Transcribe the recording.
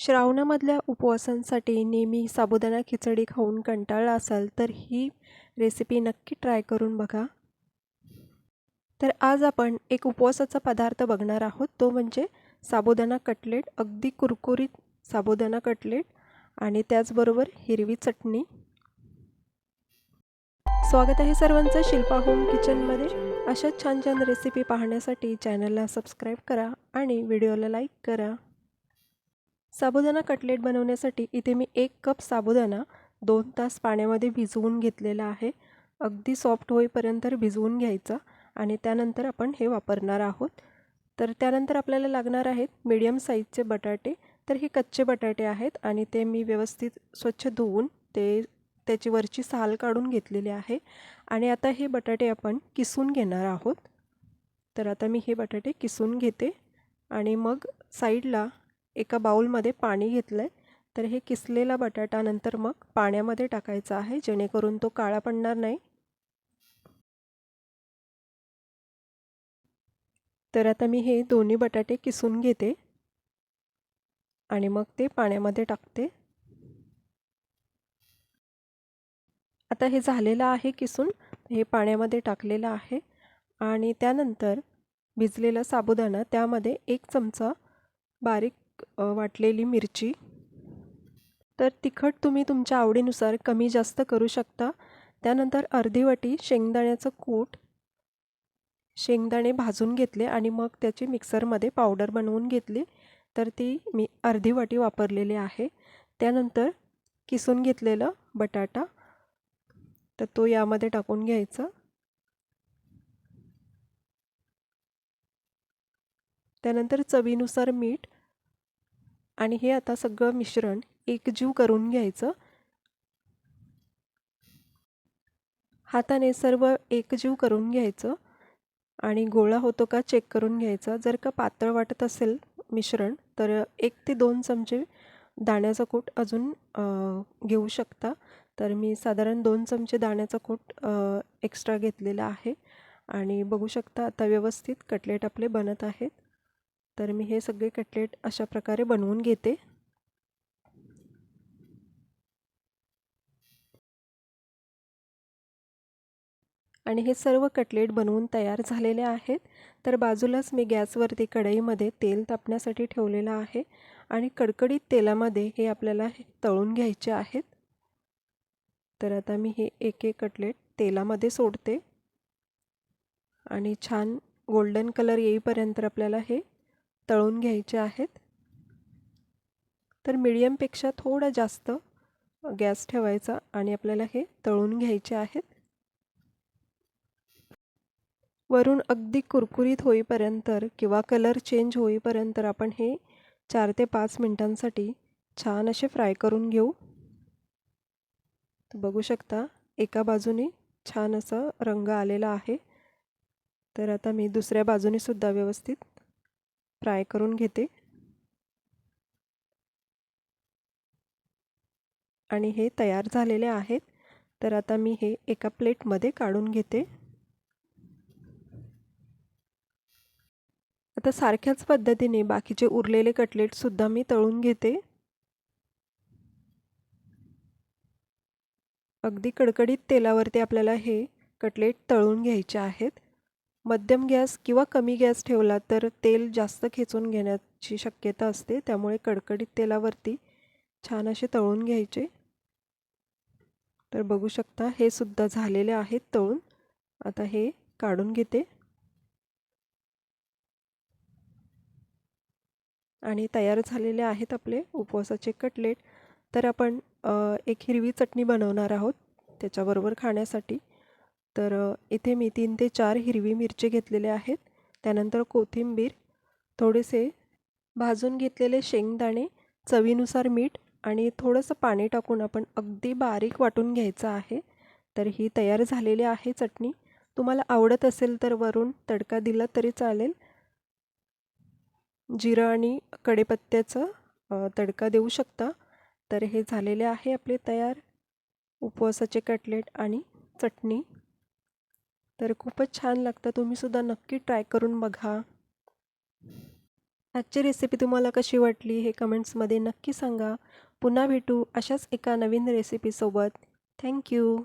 श्रावणामधल्या उपवासांसाठी नेहमी साबुदाणा खिचडी खाऊन कंटाळला असाल तर ही रेसिपी नक्की ट्राय करून बघा. तर आज आपण एक उपवासाचा पदार्थ बघणार आहोत. तो म्हणजे साबुदाणा कटलेट अगदी कुरकुरीत साबुदाणा कटलेट आणि त्याचबरोबर हिरवी चटणी. स्वागत आहे सर्वांचं शिल्पा होम किचनमध्ये अशा छान छान रेसिपी पाहण्यासाठी चॅनलला सबस्क्राईब करा आणि व्हिडिओला लाईक करा. साबुदाणा कटलेट बनवण्यासाठी इथे मी एक कप साबुदाणा दोन तास पाण्यामध्ये भिजवून घेतलेला आहे. अगदी सॉफ्ट होईपर्यंत भिजवून घ्यायचा आणि त्यानंतर आपण हे वापरणार आहोत. तर त्यानंतर आपल्याला लागणार आहेत मीडियम साईजचे बटाटे. तर हे कच्चे बटाटे आहेत आणि ते मी व्यवस्थित स्वच्छ धुवून ते त्याची वरची साल काढून घेतलेली आहे. आणि आता हे बटाटे आपण किसून घेणार आहोत. तर आता मी हे बटाटे किसून घेते आणि मग साईडला एका बाऊलमध्ये पाणी घेतलं आहे तर हे किसलेला बटाटा नंतर मग पाण्यामध्ये टाकायचा आहे जेणेकरून तो काळा पडणार नाही. तर आता मी हे दोन्ही बटाटे किसून घेते. आणि मग ते पाण्यामध्ये टाकते. आता हे झालेलं आहे किसून. हे पाण्यामध्ये टाकलेलं आहे. आणि त्यानंतर भिजलेला साबुदाणा त्यामध्ये एक चमचा बारीक वाटलेली मिरची. तर तिखट तुम्ही तुमच्या आवडीनुसार कमी जास्त करू शकता. त्यानंतर अर्धी वाटी शेंगदाण्याचं कूट. शेंगदाणे भाजून घेतले आणि मग त्याची मिक्सरमध्ये पावडर बनवून घेतली. तर ती मी अर्धी वाटी वापरलेली आहे. त्यानंतर किसून घेतलेलं बटाटा. तर तो यामध्ये टाकून घ्यायचा. त्यानंतर चवीनुसार मीठ. आणि हे आता सगळं मिश्रण एकजीव करून घ्यायचं. हाताने सर्व एकजीव करून घ्यायचं आणि गोळा होतो का चेक करून घ्यायचा. जर का पातळ वाटत असेल मिश्रण तर एक ते दोन चमचे दाण्याचा कूट अजून घेऊ शकता. तर मी साधारण दोन चमचे दाण्याचा कूट एक्स्ट्रा घेतलेला आहे. आणि बघू शकता आता व्यवस्थित कटलेट आपले बनत आहेत. तर मी हे सगळे कटलेट अशा प्रकारे बनवून घेते. आणि हे सर्व कटलेट बनवून तयार झालेले आहेत. तर बाजूलाच मी गॅसवरती कढईमध्ये तेल तापण्यासाठी ठेवलेलं आहे आणि कडकडीत तेलामध्ये हे आपल्याला तळून घ्यायचे आहेत. तर आता मी हे एक एक कटलेट तेलामध्ये सोडते. आणि छान गोल्डन कलर येईपर्यंत आपल्याला हे तळून घ्यायचे आहेत. तर मिडियमपेक्षा थोडा जास्त गॅस ठेवायचा आणि आपल्याला हे तळून घ्यायचे आहेत. वरून अगदी कुरकुरीत होईपर्यंत किंवा कलर चेंज होईपर्यंत आपण हे चार ते पाच मिनटांसाठी छान असे फ्राय करून घेऊ. बघू शकता एका बाजूने छान असा रंग आलेला आहे. तर आता मी दुसऱ्या बाजूने सुद्धा व्यवस्थित फ्राय करून घेते. आणि हे तयार झालेले आहेत. तर आता मी हे एका प्लेटमध्ये काढून घेते. आता सारख्याच पद्धतीने बाकीचे उरलेले कटलेटसुद्धा मी तळून घेते. अगदी कडकडीत तेलावरती आपल्याला हे कटलेट तळून घ्यायचे आहेत. मध्यम गॅस किंवा कमी गॅस ठेवला तर तेल जास्त खेचून घेण्याची शक्यता असते. त्यामुळे कडकडीत तेलावरती छान असे तळून घ्यायचे. तर बघू शकता हे सुद्धा झालेले आहेत तळून. आता हे काढून घेते. आणि तयार झालेले आहेत आपले उपवासाचे कटलेट. तर आपण एक हिरवी चटणी बनवणार आहोत त्याच्याबरोबर खाण्यासाठी. तर इथे मी तीन ते चार हिरवी मिरची घेतलेले आहेत. त्यानंतर कोथिंबीर थोडेसे भाजून घेतलेले शेंगदाणे चवीनुसार मीठ आणि थोडंसं पाणी टाकून आपण अगदी बारीक वाटून घ्यायचं आहे. तर ही तयार झालेली आहे चटणी. तुम्हाला आवडत असेल तर वरून तडका दिला तरी चालेल. जिरं आणि कडेपत्त्याचं तडका देऊ शकता. तर हे झालेले आहे आपले तयार. उपवासाचे कटलेट आणि चटणी. तर खूपच छान लागतं. तुम्हीसुद्धा नक्की ट्राय करून बघा. आजची रेसिपी तुम्हाला कशी वाटली हे कमेंट्समध्ये नक्की सांगा. पुन्हा भेटू अशाच एका नवीन रेसिपीसोबत थँक्यू